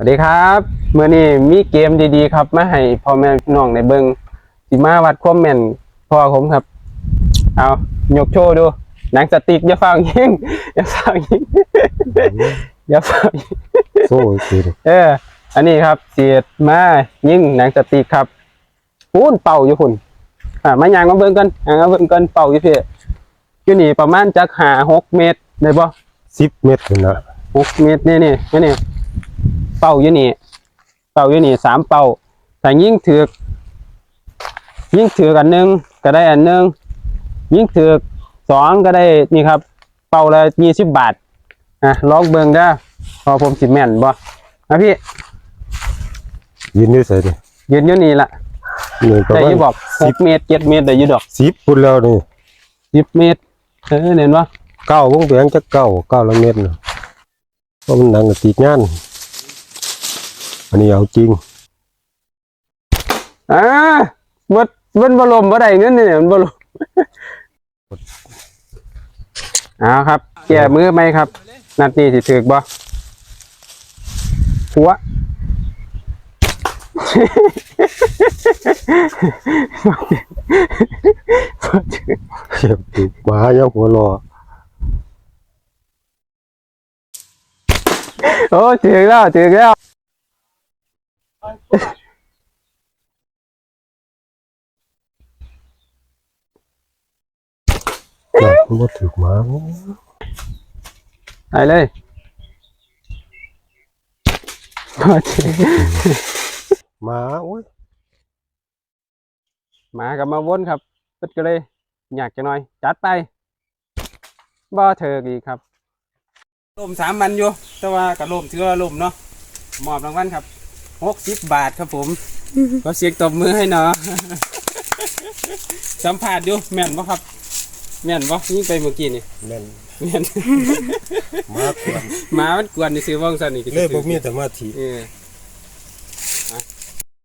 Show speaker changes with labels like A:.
A: สวัสดีครับเมื่อนี้มีเกมดีๆ ครับมาให้พ่อแม่พี่น้องในเบิงสิมาวัดความแม่นพ่อผมครับ เอายกโชว์ดู หนังสติ๊กอย่าฟังยิงอย่าฟังยิงอย่าฟังยิง
B: โซ่อีกทีหนึ่ง
A: เออ อันนี้ครับเสียดมายิงหนังสติ๊กครับพูนเป่าอยู่พุ่นอ่ามายางมาเบิ่งกันยางมาเบิ่งกันเป่าอยู่พี่อยู่นี่ประมาณจักหาหกเมตรได้บ่
B: สิบเมตรเลยนะ
A: หกเมตรนี่นี่นี่นี่ เป่าอยู่นี่เป่าอยู่นี่สามเป่าถ้ายิ่งถือกยิ่งถือกอันหนึงก็ได้อันหนึงยิ่งถือกสองก็ได้นี่ครับ เป่าละยี่สิบบาทอะลองเบิ่งได้อพอผมสิแม่นบ่นะพี่
B: ยืนอยู่ใส่ดิ
A: ยืนอยู่นี่ละ
B: นี่ประ
A: แต่
B: มา
A: อ
B: ณ
A: ยู่บอกห
B: สิบ
A: กเมตรเจ็ดเมตรได้อยู่ดอก
B: สิบปุ่นแล้วนี่
A: สิบเมตรเออเห็นปะ
B: เก้าวงแบงจะเก้าเก้าละเมตรนะเพราะมันหนังกับตีกงาน อันนี้เอาจริง
A: อ่าวัดมันบลมบ่ได้เงินนี่มันบลมเอาครับแก่มือไหมครับ นัดนี้สิถือกบ่หัว
B: เจ็บติดหมาเยาหัวรอ
A: โอ้ถือกแล้วถือกแล้ว
B: นะมันบ่ถือหมา
A: ไปเลยบ่ถือ
B: หมาโอ้ย
A: หมากับมาวนครับเปิดก็เลยอยากจะหน่อย จัดไปบ่เถิกอีกครับลมสามวันอยู่ แต่ว่ากับลมถือว่าลมเนาะมอบรางวัลครับ หกสิบบาทครับผมก็เสียงตบมือให้เนาะสัมผัสอยู่แม่นบ่ครับ แม่นบ่ยิงไปเมื่อกี้นี่
B: แม่น
A: แม่น
B: หมาควร
A: หมามันกวนนี่ซื้อว่องสันนี่ก็
B: เลย
A: สิ
B: บ่มีสมาธิ
A: เออ